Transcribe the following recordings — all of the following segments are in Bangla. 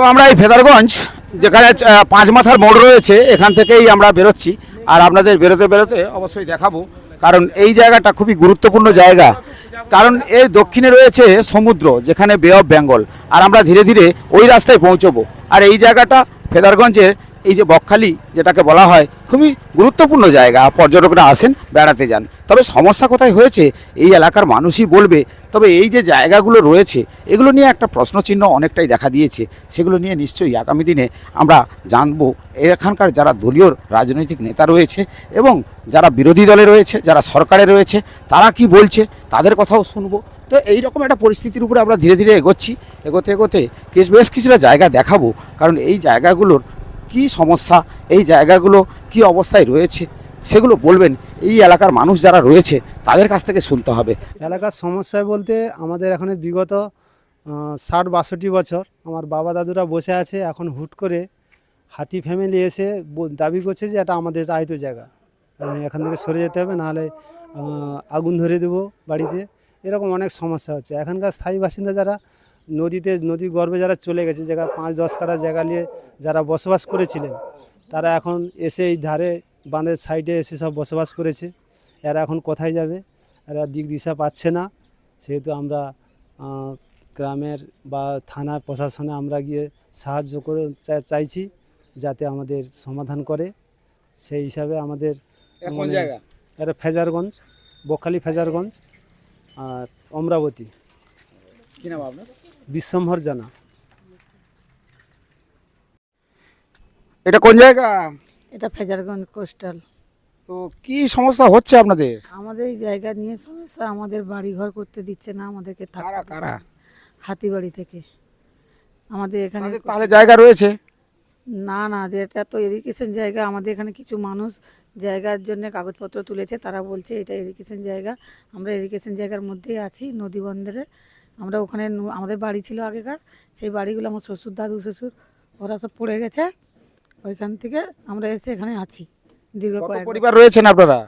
তো আমরা এই ফেদারগঞ্জ যেখানে পাঁচ মাথার মোড় রয়েছে, এখান থেকেই আমরা বেরোচ্ছি। আর আপনাদের বেরোতে বেরোতে অবশ্যই দেখাবো, কারণ এই জায়গাটা খুবই গুরুত্বপূর্ণ জায়গা। কারণ এর দক্ষিণে রয়েছে সমুদ্র, যেখানে বে অফ বেঙ্গল আর আমরা ধীরে ধীরে ওই রাস্তায় পৌঁছবো। আর এই জায়গাটা ফেদারগঞ্জের এই যে বকখালি যেটাকে বলা হয়, খুবই গুরুত্বপূর্ণ জায়গা। পর্যটকরা আসেন, বেড়াতে যান। তবে সমস্যা কোথায় হয়েছে, এই এলাকার মানুষই বলবে। তবে এই যে জায়গাগুলো রয়েছে, এগুলো নিয়ে একটা প্রশ্নচিহ্ন অনেকটাই দেখা দিয়েছে। সেগুলো নিয়ে নিশ্চয়ই আগামী দিনে আমরা জানব। এখানকার যারা দলীয় রাজনৈতিক নেতা রয়েছে এবং যারা বিরোধী দলে রয়েছে, যারা সরকারে রয়েছে, তারা কি বলছে, তাদের কথাও শুনব। তো এই রকম একটা পরিস্থিতির উপরে আমরা ধীরে ধীরে এগোচ্ছি। এগোতে এগোতে বেশ কিছুটা জায়গা দেখাবো। কারণ এই জায়গাগুলোর কি সমস্যা, এই জায়গাগুলো কি অবস্থায় রয়েছে, সেগুলো বলবেন। এই এলাকার মানুষ যারা রয়েছে, তাদের কাছ থেকে শুনতে হবে। এলাকার সমস্যা বলতে আমাদের এখানে বিগত ষাট বাষট্টি বছর। আমার বাবা দাদুরা বসে আছে, এখন হুট করে হাতি ফ্যামিলি এসে দাবি করছে যে এটা আমাদের আয়ত জায়গা। এখান থেকে সরে যেতে হবে, নাহলে আগুন ধরে দেবো বাড়িতে। এরকম অনেক সমস্যা হচ্ছে। এখানকার স্থায়ী বাসিন্দা যারা নদীতে নদী গর্ভে যারা চলে গেছে জায়গা পাঁচ দশ কাটা জায়গা নিয়ে যারা বসবাস করেছিলেন তারা এখন এসে এই ধারে বাঁধের সাইডে এসে সব বসবাস করেছে। এরা এখন কোথায় যাবে? এরা দিক দিশা পাচ্ছে না। সেহেতু আমরা গ্রামের বা থানা প্রশাসনে আমরা গিয়ে সাহায্য করে চাইছি যাতে আমাদের সমাধান করে। সেই হিসাবে আমাদের এটা ফেজারগঞ্জ বকখালি ফেজারগঞ্জ আর অমরাবতী। কি নাম আপনার? বিশ্বম্ভর জানা। এটা কোন জায়গা? এটা ফেজারগঞ্জ কোস্টাল। তো কি সমস্যা হচ্ছে আপনাদের? আমাদের এই জায়গা নিয়ে সমস্যা আমাদের বাড়ি ঘর করতে দিচ্ছে না আমাদেরকে কারা কারা? হাতিবাড়ি থেকে। আমাদের এখানে তাহলে জায়গা রয়েছে? না না এটা তো এরিগেশন জায়গা। আমাদের এখানে কিছু মানুষ জায়গার জন্য কাগজপত্র তুলেছে তারা বলছে এটা এরিগেশন জায়গা। আমরা এরিগেশন জায়গার মধ্যেই আছি নদী বন্দরে। আমরা ওখানে আমাদের বাড়ি ছিল আগেকার সেই বাড়িগুলো আমার শ্বশুর দাদু শ্বশুর ওরা সব পড়ে গেছে। ওইখান থেকে আমরা এসে এখানে আছি দীর্ঘ কয়েক পরিবার রয়েছেন আপনারা?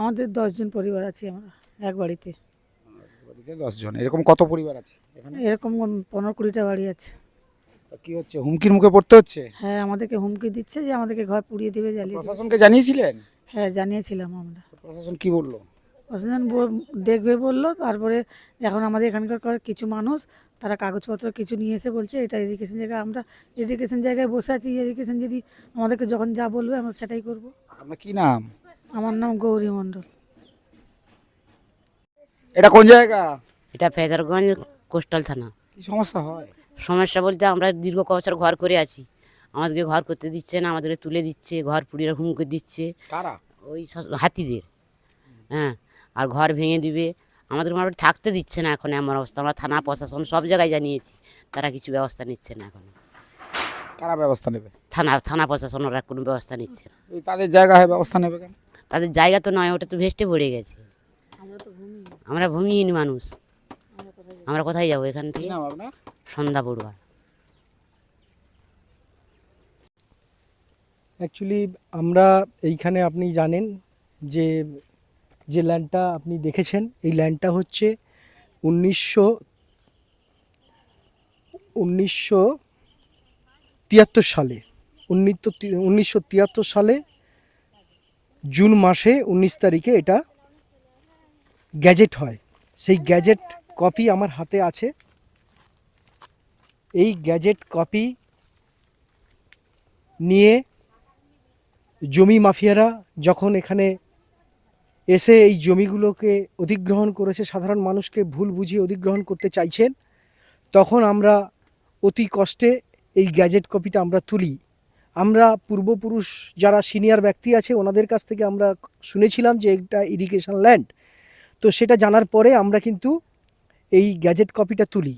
আমাদের দশজন পরিবার আছি আমরা এক বাড়িতে। দশ জন এরকম কত পরিবার আছে এখানে? এরকম পনেরো কুড়িটা বাড়ি আছে। কি হচ্ছে হুমকির মুখে পড়তে হচ্ছে? হ্যাঁ আমাদেরকে হুমকি দিচ্ছে যে আমাদেরকে ঘর পুড়িয়ে দিবে জ্বালিয়ে প্রশাসনকে জানিয়েছিলেন? হ্যাঁ জানিয়েছিলাম আমরা। প্রশাসন কি বলল? প্রশাসন দেখবে বলল তারপরে এখন আমাদের এখানকার কর- কিছু মানুষ তারা কাগজপত্র কিছু নিয়ে এসে বলছে এটা এডুকেশন জায়গা আমরা এডুকেশন জায়গায় বসে আছি এডুকেশন যদি আমাদেরকে যখন যা বলবে আমরা সেটাই করব। আপনার কি নাম? আমার নাম গৌরী মণ্ডল। এটা কোন জায়গা? এটা ফেজারগঞ্জ কোস্টাল থানা। কি সমস্যা হয়? সমস্যা বলতে আমরা দীর্ঘ ক বছর ঘর করে আছি। আমাদেরকে ঘর করতে দিচ্ছে না আমাদেরকে তুলে দিচ্ছে ঘর পুড়িয়ে হুমকে দিচ্ছে। কারা? ওই হাতিদের। হ্যাঁ আর ঘর ভেঙে দিবে। আমাদের মোটামুটি থাকতে দিচ্ছে না এখন এমন অবস্থা। আমরা থানা প্রশাসন সব জায়গায় জানিয়েছি তারা কিছু ব্যবস্থা নিচ্ছে না এখন। কারা ব্যবস্থা নেবে? থানা থানা প্রশাসন ওরা কোনো ব্যবস্থা নিচ্ছে না। তাদের জায়গা হয় ব্যবস্থা নেবে কেন? তাদের জায়গা তো নয় ওটা তো ভেস্টে পড়ে গেছে। আমরা ভূমিহীন মানুষ। আমরা কোথায় যাব? এখান থেকে? সন্ধ্যা পড়ুয়া। অ্যাকচুয়ালি আমরা এইখানে আপনি জানেন যে যে ল্যান্ডটা আপনি দেখেছেন, এই ল্যান্ডটা হচ্ছে উনিশশো উনিশশো তিয়াত্তর সালে, উনিশশো তিয়াত্তর সালে জুন মাসে উনিশ তারিখে এটা গ্যাজেট হয়। সেই গ্যাজেট কপি আমার হাতে আছে। এই গ্যাজেট কপি নিয়ে জমি মাফিয়ারা যখন এখানে এসে এই জমিগুলোকে অধিগ্রহণ করেছে, সাধারণ মানুষকে ভুল বুঝিয়ে অধিগ্রহণ করতে চাইছেন, তখন আমরা অতি কষ্টে এই গ্যাজেট কপিটা আমরা তুলি। আমরা পূর্বপুরুষ যারা সিনিয়র ব্যক্তি আছে, ওনাদের কাছ থেকে আমরা শুনেছিলাম যে এটা ইরিগেশন ল্যান্ড তো সেটা জানার পরে আমরা কিন্তু এই গ্যাজেট কপিটা তুলি।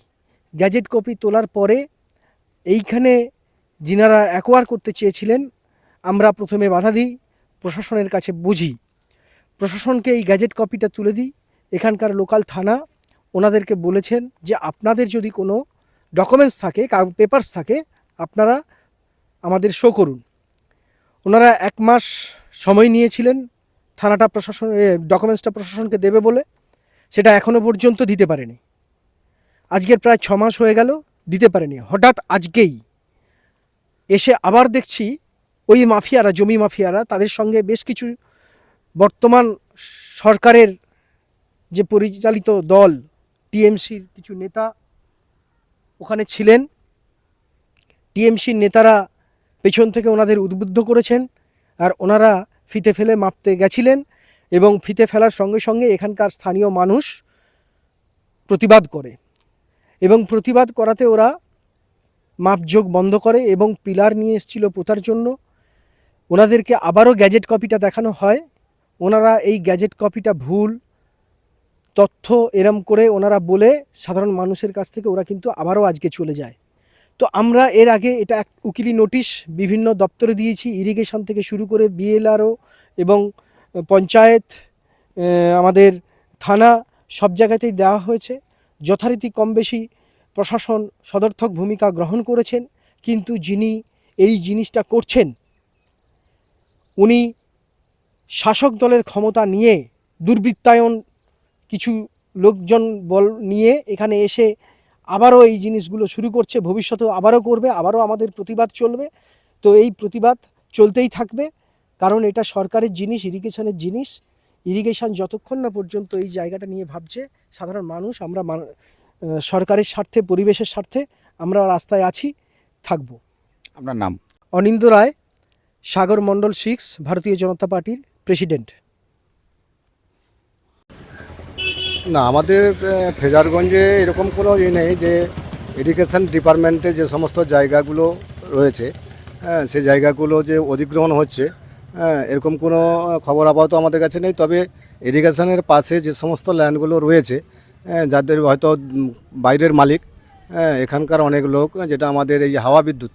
গ্যাজেট কপি তোলার পরে এইখানে যিনারা অ্যাকোয়ার করতে চেয়েছিলেন, আমরা প্রথমে বাধা দিই, প্রশাসনের কাছে বুঝি। প্রশাসনকে এই গ্যাজেট কপিটা তুলে দিই। এখানকার লোকাল থানা ওনাদেরকে বলেছেন যে আপনাদের যদি কোনো ডকুমেন্টস থাকে পেপার্স থাকে, আপনারা আমাদের শো করুন। ওনারা এক মাস সময় নিয়েছিলেন থানাটা প্রশাসন ডকুমেন্টসটা প্রশাসনকে দেবে বলে। সেটা এখনও পর্যন্ত দিতে পারেনি। আজকের প্রায় ছ মাস হয়ে গেল, দিতে পারেনি। হঠাৎ আজকেই এসে আবার দেখছি ওই মাফিয়ারা, জমি মাফিয়ারা, তাদের সঙ্গে বেশ কিছু বর্তমান সরকারের যে পরিচালিত দল, টিএমসির কিছু নেতা ওখানে ছিলেন। টিএমসির নেতারা পেছন থেকে ওনাদের উদ্বুদ্ধ করেছেন আর ওনারা ফিতে ফেলে মাপতে গেছিলেন এবং ফিতে ফেলার সঙ্গে সঙ্গে এখানকার স্থানীয় মানুষ প্রতিবাদ করে এবং প্রতিবাদ করাতে ওরা মাপযোগ বন্ধ করে এবং পিলার নিয়ে এসেছিল পোতার জন্য। ওনাদেরকে আবারও গ্যাজেট কপিটা দেখানো হয়। ওনারা এই গ্যাজেট কপিটা ভুল, তথ্য এরম করে ওনারা বলে সাধারণ মানুষের কাছ থেকে ওরা কিন্তু আবারও আজকে চলে যায়। তো আমরা এর আগে এটা এক উকিলি নোটিশ বিভিন্ন দপ্তরে দিয়েছি, ইরিগেশন থেকে শুরু করে বিএলআরও এবং পঞ্চায়েত আমাদের থানা সব জায়গাতেই দেওয়া হয়েছে। যথারীতি কম বেশি প্রশাসন সদর্থক ভূমিকা গ্রহণ করেছেন, কিন্তু যিনি এই জিনিসটা করছেন, উনি শাসক দলের ক্ষমতা নিয়ে দুর্বৃত্তায়ন কিছু লোকজন বল নিয়ে এখানে এসে আবারও এই জিনিসগুলো শুরু করছে ভবিষ্যতেও আবারও করবে আবারও আমাদের প্রতিবাদ চলবে। তো এই প্রতিবাদ চলতেই থাকবে কারণ এটা সরকারের জিনিস ইরিগেশনের জিনিস। ইরিগেশন যতক্ষণ না পর্যন্ত এই জায়গাটা নিয়ে ভাবছে সাধারণ মানুষ আমরা সরকারের স্বার্থে পরিবেশের স্বার্থে আমরা রাস্তায় আছি থাকব। আপনার নাম? অনিন্দ রায় সাগর মণ্ডল সিক্স ভারতীয় জনতা পার্টির প্রেসিডেন্ট? না আমাদের ফেজারগঞ্জে এরকম কোনো ইয়ে নেই যে এডুকেশন ডিপার্টমেন্টে যে সমস্ত জায়গাগুলো রয়েছে হ্যাঁ সেই জায়গাগুলো যে অধিগ্রহণ হচ্ছে হ্যাঁ এরকম কোনো খবর আপাতত আমাদের কাছে নেই। তবে এডুকেশনের পাশে যে সমস্ত ল্যান্ডগুলো রয়েছে হ্যাঁ, যাদের হয়তো বাইরের মালিক হ্যাঁ এখানকার অনেক লোক যেটা আমাদের এই যে হাওয়া বিদ্যুৎ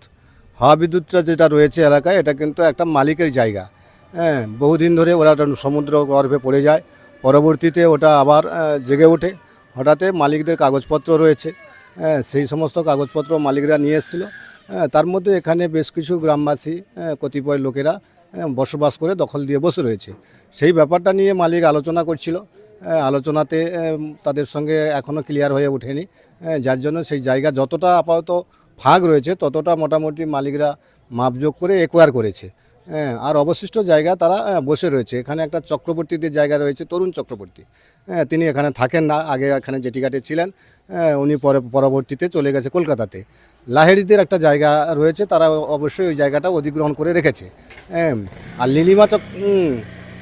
হাওয়া বিদ্যুৎটা যেটা রয়েছে এলাকায় এটা কিন্তু একটা মালিকের জায়গা। হ্যাঁ বহুদিন ধরে ওরা সমুদ্র গর্ভে পড়ে যায়। পরবর্তীতে ওটা আবার জেগে ওঠে। হঠাৎ মালিকদের কাগজপত্র রয়েছে। হ্যাঁ সেই সমস্ত কাগজপত্র মালিকরা নিয়ে এসেছিল। হ্যাঁ তার মধ্যে এখানে বেশ কিছু গ্রামবাসী হ্যাঁ, কতিপয় লোকেরা বসবাস করে দখল দিয়ে বসে রয়েছে। সেই ব্যাপারটা নিয়ে মালিক আলোচনা করছিল। আলোচনাতে তাদের সঙ্গে এখনও ক্লিয়ার হয়ে ওঠেনি। যার জন্য সেই জায়গা যতটা আপাতত ফাঁক রয়েছে ততটা মোটামুটি মালিকরা মাপযোগ করে একোয়ার করেছে। হ্যাঁ আর অবশিষ্ট জায়গা তারা বসে রয়েছে। এখানে একটা চক্রবর্তীদের জায়গা রয়েছে তরুণ চক্রবর্তী। হ্যাঁ তিনি এখানে থাকেন না আগে এখানে জেটিঘাটে ছিলেন। হ্যাঁ, উনি পরে পরবর্তীতে চলে গেছে কলকাতাতে। লাহেরিদের একটা জায়গা রয়েছে তারা অবশ্যই ওই জায়গাটা অধিগ্রহণ করে রেখেছে। হ্যাঁ আর নীলিমা চক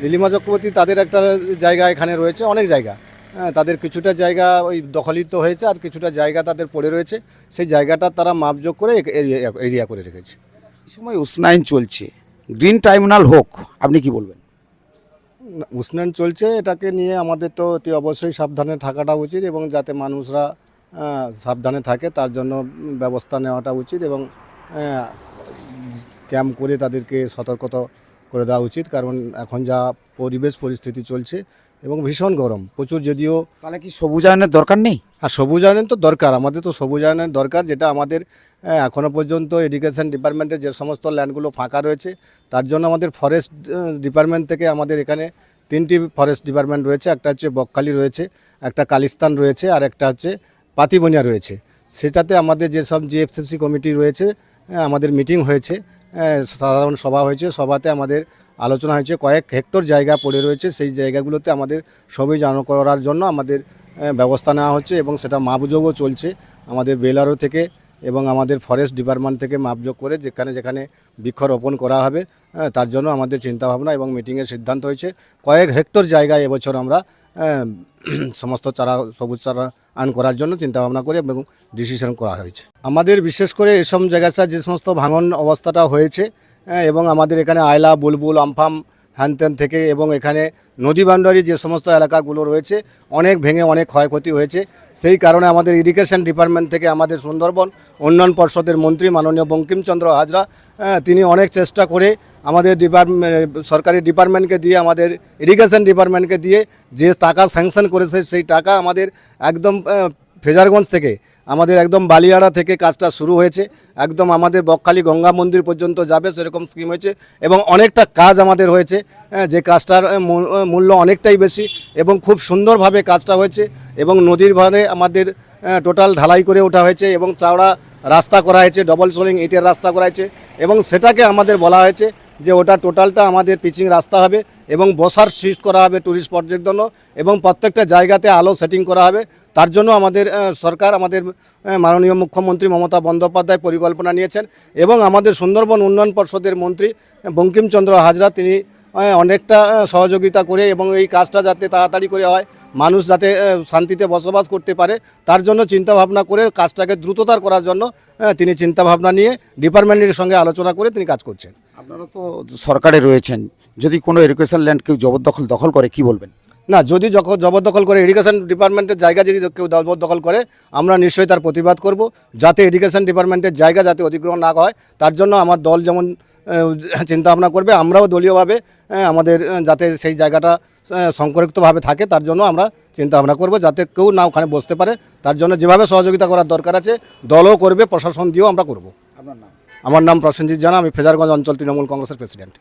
নীলিমা চক্রবর্তী তাদের একটা জায়গা এখানে রয়েছে অনেক জায়গা। হ্যাঁ তাদের কিছুটা জায়গা ওই দখলিত হয়েছে আর কিছুটা জায়গা তাদের পড়ে রয়েছে। সেই জায়গাটা তারা মাপযোগ করে এরিয়া এরিয়া করে রেখেছে। এই সময় উষ্ণায়ন চলছে। গ্রিন ট্রাইব্যুনাল হোক, আপনি কি বলবেন? উষ্ণায়ন চলছে, এটাকে নিয়ে আমাদের তো অতি অবশ্যই সাবধানে থাকাটা উচিত এবং যাতে মানুষরা সাবধানে থাকে, তার জন্য ব্যবস্থা নেওয়াটা উচিত এবং ক্যাম্প করে তাদেরকে সতর্কতা করে দেওয়া উচিত, কারণ এখন যা পরিবেশ পরিস্থিতি চলছে এবং ভীষণ গরম প্রচুর যদিও তাহলে কি সবুজায়নের দরকার নেই? আর সবুজায়ন তো দরকার আমাদের তো সবুজায়নের দরকার যেটা আমাদের আহ, এখনও পর্যন্ত এডুকেশন ডিপার্টমেন্টের যে সমস্ত ল্যান্ডগুলো ফাঁকা রয়েছে তার জন্য আমাদের ফরেস্ট ডিপার্টমেন্ট থেকে আমাদের এখানে তিনটি ফরেস্ট ডিপার্টমেন্ট রয়েছে একটা হচ্ছে বকখালি রয়েছে একটা কালিস্তান রয়েছে আর একটা হচ্ছে পাতিবনিয়া রয়েছে। সেটাতে আমাদের যেসব জিএফসিসি কমিটি রয়েছে হ্যাঁ, আমাদের মিটিং হয়েছে হ্যাঁ, সাধারণ সভা হয়েছে, সভাতে আমাদের আলোচনা হয়েছে, কয়েক হেক্টর জায়গা পড়ে রয়েছে, সেই জায়গাগুলোতে আমাদের সবই জানো করার জন্য আমাদের ব্যবস্থা নেওয়া হচ্ছে এবং সেটা মাপযোগও চলছে। আমাদের বেলারও থেকে এবং আমাদের ফরেস্ট ডিপার্টমেন্ট থেকে মাপযোগ করে যেখানে যেখানে বৃক্ষরোপণ করা হবে তার জন্য আমাদের চিন্তাভাবনা এবং মিটিংয়ের সিদ্ধান্ত হয়েছে। কয়েক হেক্টর জায়গায় এবছর আমরা সমস্ত চারা সবুজ চারা আন করার জন্য চিন্তাভাবনা করে এবং ডিসিশন করা হয়েছে। আমাদের বিশেষ করে এসব জায়গাটা যে সমস্ত ভাঙন অবস্থাটা হয়েছে হ্যাঁ, এবং আমাদের এখানে আয়লা বুলবুল আমফাম হ্যানত্যান থেকে এবং এখানে নদী বান্ডারি যে সমস্ত এলাকাগুলো রয়েছে অনেক ভেঙে অনেক ক্ষয়ক্ষতি হয়েছে। সেই কারণে আমাদের ইরিগেশন ডিপার্টমেন্ট থেকে আমাদের সুন্দরবন উন্নয়ন পর্ষদের মন্ত্রী মাননীয় বঙ্কিমচন্দ্র হাজরা হ্যাঁ, তিনি অনেক চেষ্টা করে আমাদের ডিপার্টমেন্ট সরকারি ডিপার্টমেন্টকে দিয়ে আমাদের ইরিগেশন ডিপার্টমেন্টকে দিয়ে যে টাকা স্যাংশন করেছে সেই টাকা আমাদের একদম আহ, ফেজারগঞ্জ থেকে আমাদের একদম বালিয়াড়া থেকে কাজটা শুরু হয়েছে একদম আমাদের বকখালি গঙ্গা মন্দির পর্যন্ত যাবে সেরকম স্কিম হয়েছে এবং অনেকটা কাজ আমাদের হয়েছে হ্যাঁ, যে কাজটার মূল্য অনেকটাই বেশি এবং খুব সুন্দরভাবে কাজটা হয়েছে এবং নদীর ভারে আমাদের টোটাল ঢালাই করে ওঠা হয়েছে এবং চাওড়া রাস্তা করা হয়েছে ডবল সোলিং ইটের রাস্তা করা হয়েছে এবং সেটাকে আমাদের বলা হয়েছে যে ওটা টোটালটা আমাদের পিচিং রাস্তা হবে এবং বসার সিট করা হবে ট্যুরিস্ট স্পটের জন্য এবং প্রত্যেকটা জায়গাতে আলো সেটিং করা হবে। তার জন্য আমাদের সরকার আমাদের মাননীয় মুখ্যমন্ত্রী মমতা বন্দ্যোপাধ্যায় পরিকল্পনা নিয়েছেন এবং আমাদের সুন্দরবন উন্নয়ন পর্ষদের মন্ত্রী বঙ্কিমচন্দ্র হাজরা তিনি অনেকটা সহযোগিতা করে এবং এই কাজটা যাতে তাড়াতাড়ি করে হয়, মানুষ যাতে শান্তিতে বসবাস করতে পারে, তার জন্য চিন্তাভাবনা করে কাজটাকে দ্রুততার করার জন্য তিনি চিন্তাভাবনা নিয়ে ডিপার্টমেন্টের সঙ্গে আলোচনা করে তিনি কাজ করছেন। আপনারা তো সরকারে রয়েছেন যদি কোনো এডুকেশন ল্যান্ড কেউ জবরদখল দখল করে কি বলবেন? না যদি জবরদখল করে এডুকেশন ডিপার্টমেন্টের জায়গা যদি কেউ জবরদখল করে আমরা নিশ্চয়ই তার প্রতিবাদ করব। যাতে এডুকেশন ডিপার্টমেন্টের জায়গা যাতে অধিগ্রহণ না হয় তার জন্য আমার দল যেমন চিন্তা ভাবনা করবে আমরাও দলীয়ভাবে আমাদের যাতে সেই জায়গাটা সংরক্ষিতভাবে থাকে তার জন্য আমরা চিন্তা ভাবনা করব। যাতে কেউ না ওখানে বসতে পারে তার জন্য যেভাবে সহযোগিতা করার দরকার আছে দলও করবে প্রশাসন দিয়েও আমরা করব। আপনার নাম? আমার নাম প্রসেনজিৎ জানা আমি ফেজারগঞ্জ অঞ্চল তৃণমূল কংগ্রেসের প্রেসিডেন্ট।